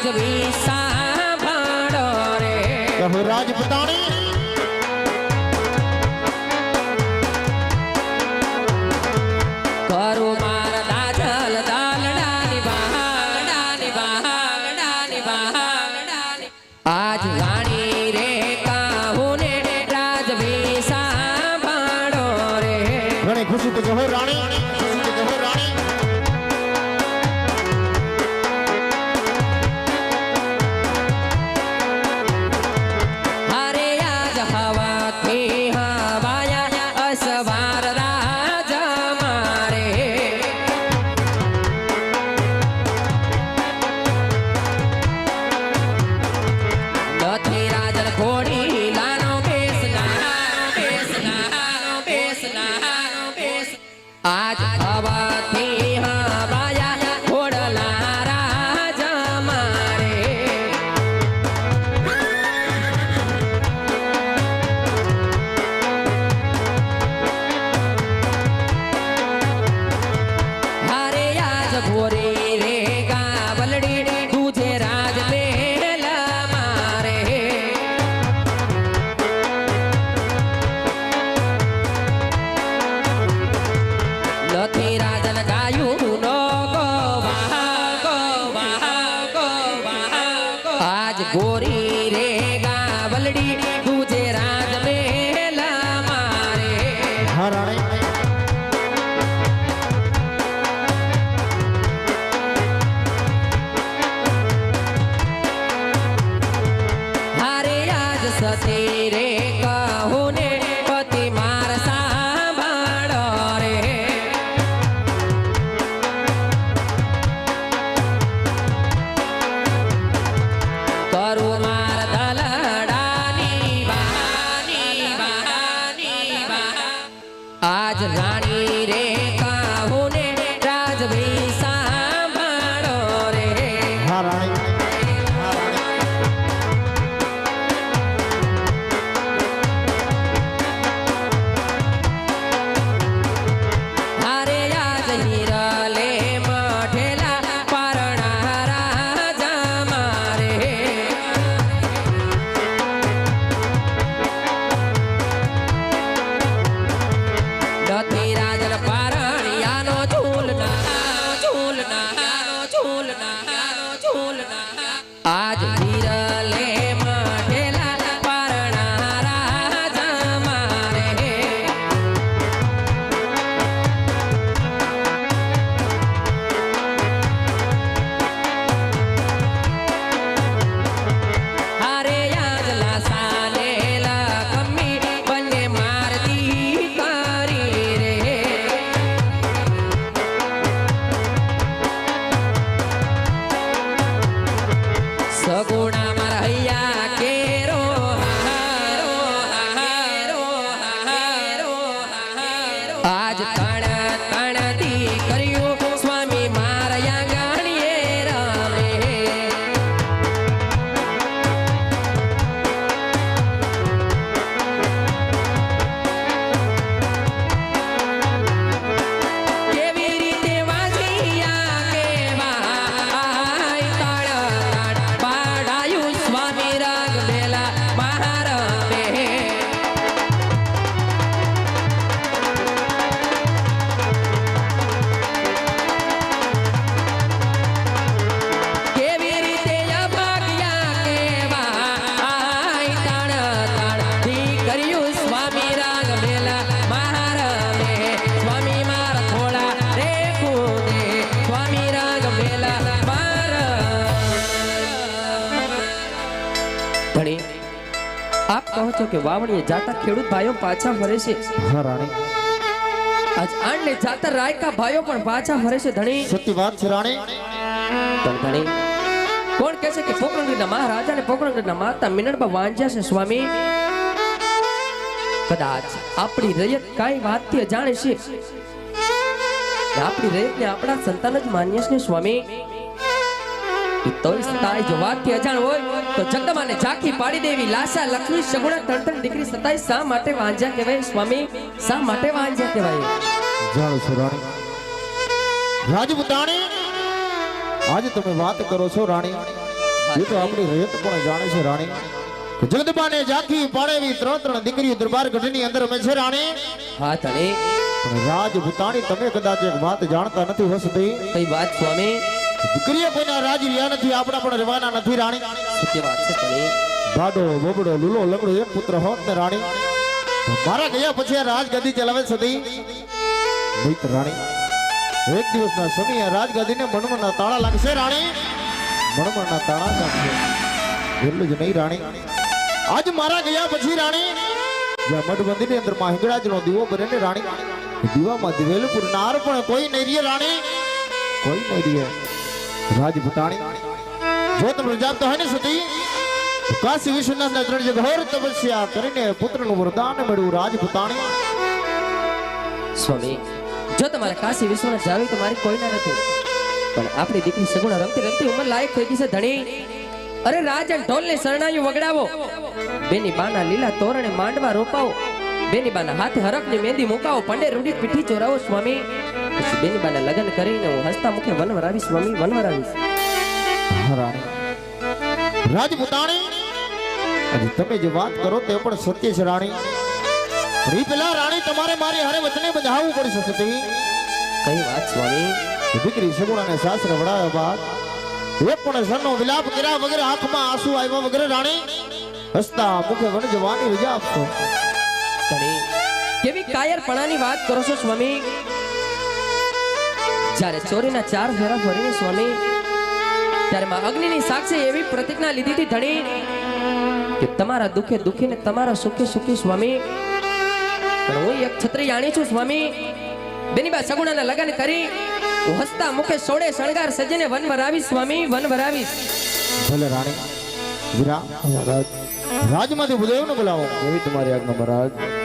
રાજવી સાંભળો રે. કહો આજ હવાથી આજ झूलना झूलना आज હારો આપ કહો છો કે વાવણીએ જાતા ખેડૂત ભાઈઓ પાછા ફરે છે. હા રાણી. આજ આંડલે જાતા રાયકા ભાઈઓ પણ પાછા ફરે છે ધણી. સત્ય વાત છે રાણી. પણ ધણી કોણ કહે છે કે પોકરણગઢના મહારાજા અને પોકરણગઢના માતા મિનળબા વાંજ્યા છે સ્વામી? કદાચ આપણી રયત કાંઈ વાતથી અજાણે છે. આપણી રયતને આપણા સંતાન જ માન્ય છે સ્વામી? તોય સતાય જો વાક્ય અજાણ હોય તો જગદમાને ઝાંખી પાડી દેવી. લાશા લક્ષ્મી સગુણા ત્રણ ત્રણ દીકરી સતાય. શા માટે વાંજ્યા કહેવાય? સ્વામી શા માટે વાંજ્યા કહેવાય? જાણ સુરાણી રાણી. રાજપૂતાણી આજે તમે વાત કરો છો રાણી. એ તો આપણી રેત પણ જાણે છે રાણી. કે જગદબાને ઝાંખી પાડેવી ત્રણ ત્રણ દીકરીઓ દરબાર ગઢની અંદર મે છે રાણી. હા પણ રાજભૂતાણી તમે કદાચ એક વાત જાણતા નથી હસતી કઈ વાત સ્વામી? દીકરીઓ કોઈના રાજ રહ્યા નથી આપણા પણ રહેવાના નથી રાણી. સત્ય વાત છે ધણી ભાડો બબડો લૂલો લંગડો એક પુત્ર હોત ને રાણી. તો મારા ગયા પછી આ રાજગાદી ચલાવે સતી. મિત્ર રાણી એક દિવસના સમયે રાજગાદીને મણમણના તાળા લાગશે રાણી. મણમણના તાળા લાગશે. એટલું જ નહીં રાણી. આજ મારા ગયા પછી રાણી જ્યાં મઠબંધીની અંદરમાં હિંગળાજનો દીવો બને ને રાણી. એ દીવામાં દિવેલપુર નાર પણ કોઈ નહીં રહે રાણી. કોઈ નહીં રહે રાજભૂતાણી જો તમે જાણતો હોય ને સુધી, કાશી વિશ્વનાથના ત્રણ ઘોર તપસ્યા કરીને પુત્રનું વરદાન મળ્યું રાજપૂતાણી સ્વામી, જો તમારે કાશી વિશ્વનાથ જાવી તો મારી કોઈના નથી. પણ આપણી દીકરી સગુણા રમતી રમતી ઉંમર લાયક થઈ ગઈ છે, ધણી. અરે રાજ અને ઢોલને શરણાયું વગડાવો. બેની બાના લીલા તોરણે માંડવા રોપાવો. બેની બાના હાથે ને મહેંદી મુકાવો. પંડે રૂડી પીઠી ચોરાવો, સ્વામી. પછી બેનીબાના લગ્ન કરીને હું હસતા મુખે વનવરાવીશ સ્વામી વનવરાવીશ રાણી રાજપુતાણી આજે તમે જે વાત કરો તે પણ સત્ય છે રાણી. રી પેલા રાણી તમારે મારી હારે વચને બંધાવવું પડશે સતી. કઈ વાત સ્વામી? દીકરી સગુણાને સાસરે વડાવ્યા બાદ એક પણ સનનો વિલાપ કર્યા વગર આંખમાં આંસુ આવ્યા વગર રાણી હસતા મુખે વન જવાની રજા આપશો. કેવી કાયરપણાની વાત કરો છો સ્વામી? જ્યારે ચોરીના ચાર ફેરા ફરીને સ્વામી ત્યારે માં અગ્નિની સાક્ષી એવી પ્રતિજ્ઞા લીધી હતી ધણી કે તમારા દુઃખે દુઃખી ને તમારા સુખે સુખી સ્વામી. પણ હું એક છત્રી જાણી છું સ્વામી. બેનીબા સગુણાના લગ્ન કરી હું હસતા મુખે સોડે શણગાર સજીને વન વરાવીશ સ્વામી વન વરાવીશ. ભલે રાણી વીરા રાજમાંથી બુદેવને બોલાવો. એવી તમારી આજ્ઞા મહારાજ.